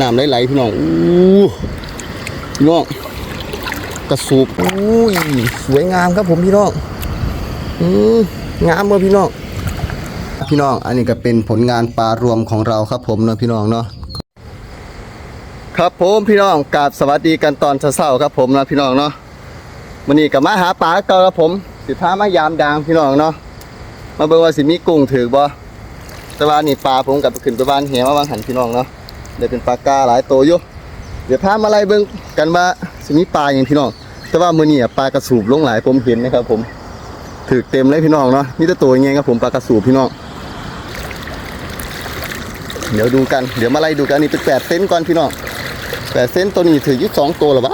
น้ำไหลๆพี่น้องอู้พี่น้องกระสูบอุ้ยสวยงามครับผมพี่น้องอืมงามเมื่อพี่น้องพี่น้องอันนี้ก็เป็นผลงานปลารวมของเราครับผมเนาะพี่น้องเนาะครับผมพี่น้องกราบสวัสดีกันตอนเช้าๆครับผมนะพี่น้องเนาะวันนี้กับมาหาปลาเก่าครับผม สิพามายามดางพี่น้องเนาะมาเบิ่งว่าสิมีกุ้งถือบ่แต่ว่านี่ปลาผมกับขึ้นไปบ้านเหียมาวางหันพี่น้องเนาะ เดี๋ยวเป็นปลากาหลายตัวอยู่เดี๋ยวพามาไล่เบิ่งกันว่าสิมีปลาอย่างพี่น้อง แต่ว่ามือนี้อะปลากระสูบลงหลายผมเห็นนะครับ ผมถือเต็มเลยพี่น้องเนาะมีแต่ตัวยังไงครับผมปลากระสูบพี่น้อง เดี๋ยวดูกันเดี๋ยวมาไล่ดูกันนี่เป็นแปดเซนก่อนพี่น้องแปดเซนตัวนี้ถือยี่สองตัวหรอวะ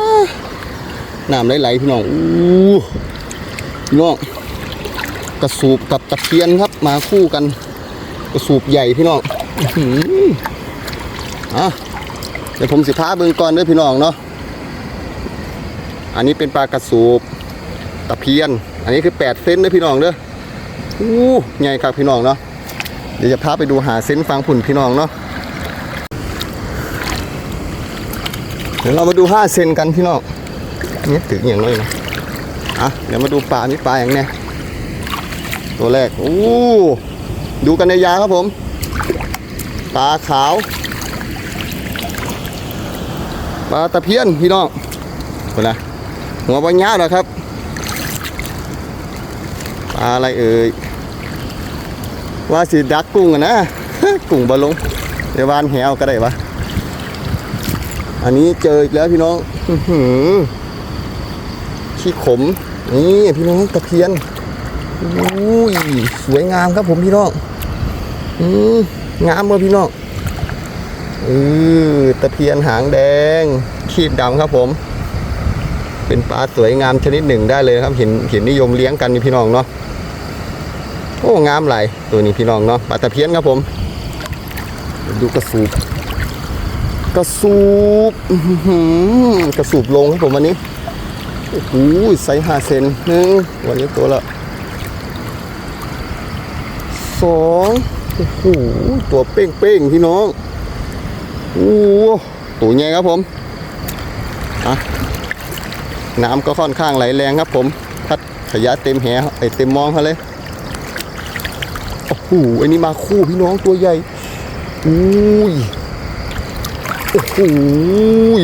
น้ำไหลๆพี่น้องอู้พี่น้องกระสูบกับตะเพียนครับมาคู่กัน กระสูบใหญ่พี่น้อง อะเดี๋ยวผมสิพาเบิ่งก่อนด้อพี่น้องเนาะอันนี้เป็นปลากระสูบตะเพียน อันนี้คือแปดเซนด้อพี่น้องเด้ออู้ใหญ่ครับพี่น้องเนาะเดี๋ยวจะพาไปดูหาเส้นฟังผุ่นพี่น้องเนาะเดี๋ยวเรามาดูห้าเซนกันพี่น้องนี่ถึงอย่างน้อยนะอะเดี๋ยวมาดูปลานี่ปลาอย่างเนี้ยตัวแรกโอ้ดูกันในยาครับผม ปลาขาว ปลาตะเพียนพี่น้องคนละหัวปลาหญ้าเหรอครับปลาอะไรเอ่ยว่าสิดักกุ้งอะนะกุ้งบอลลงเดี๋ยววานแหวก็ได้ปะอันนี้เจออีกแล้วพี่น้องอื้อหือขี้ขมนี่พี่น้องตะเพียนอุ้ยสวยงามครับผมพี่น้องอืมงามเมื่อพี่น้อง เออตะเพียนหางแดง ขีดดำครับผม เป็นปลาสวยงามชนิดหนึ่งได้เลยครับเห็นเห็นนิยมเลี้ยงกันมีพี่น้องเนาะโอ้งามไหลายตัวนี้พี่น้องเนาะปลาตะเพียนครับผม ดูกระสูบกระสูบอื้อหือกระสูบลงครับผมวันนี้โอ้โหไซส์ห้าเซนหนึ่งวันนี้ตัวละสองโอ้โหตัวเป้งเป้งๆพี่น้อง โอ้โหตัวใหญ่ครับผมอะน้ำก็ค่อนข้างไหลแรงครับผม พัดขยะเต็มแหไอเต็มมองเขาเลยโอ้โหอันนี้มาคู่พี่น้องตัวใหญ่อุ้ยโอ้โหย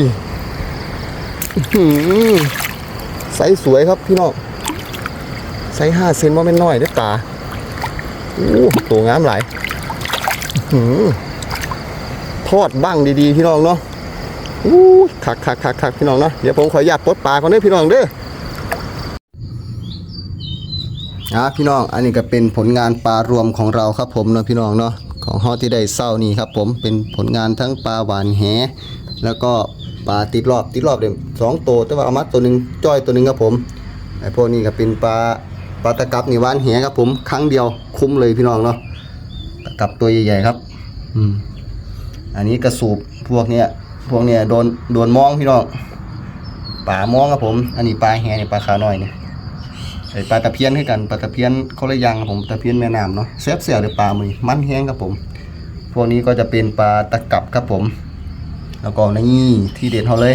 ไซส์สวยครับพี่น้องไซส์ห้าเซนว่าไม่นน้อยได้ตาโอ้ตัวงามหลายอื ทอดบ้างดีๆพี่น้องเนาะอู้คักคักคักคักพี่น้องเนาะเดี๋ยวผมขออนุญาตปลดปลาก่อนเด้อพี่น้องเด้ออะพี่น้องอันนี้ก็เป็นผลงานปลารวมของเราครับผมเนาะพี่น้องเนาะของฮาที่ได้เศร้านี่ครับผมเป็นผลงานทั้งปลาหวานแหแล้วก็ปลาติดรอบติดรอบเดี๋ยวสองตัวแต่ว่าเอามาตัวหนึ่งจ้อยตัวหนึ่งครับผมไอ้พวกนี้ก็เป็นปลาปลาตะกับนี่หวานแหครับผมครั้งเดียวคุ้มเลยพี่น้องเนาะตะกับตัวใหญ่ๆครับ อืม อันนี้กระสูบพวกเนี้ยพวกเนี้ยโดนโดนมองพี่น้องปลามองครับผม อันนี้ปลาแหนี่ปลาขาวน้อยเนี่ยไอปลาตะเพียนให้กันปลาตะเพียนเขาเลยยังครับผมตะเพียนแม่น้ำเนาะแซ่บเสียวเดี๋ยวปลามือมันแห้งครับผม พวกนี้ก็จะเป็นปลาตะกับครับผม แล้วก็นี่ที่เด็ดเขาเลย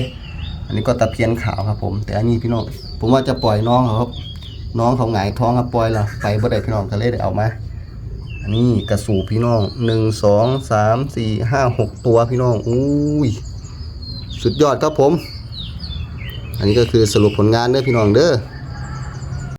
อันนี้ก็ตะเพียนขาวครับผม แต่อันนี้พี่น้องผมว่าจะปล่อยน้องครับ น้องเขาหงายท้องครับปล่อยละไปบ่ได้พี่น้องก็เลยได้เอามา นนี้กระสูพี่น้องหนึ่งสองสามสี่ห้าหกตัวพี่น้องอุ้ยสุดยอดครับผม อันนี้ก็คือสรุปผลงานเด้อพี่น้องเด้อ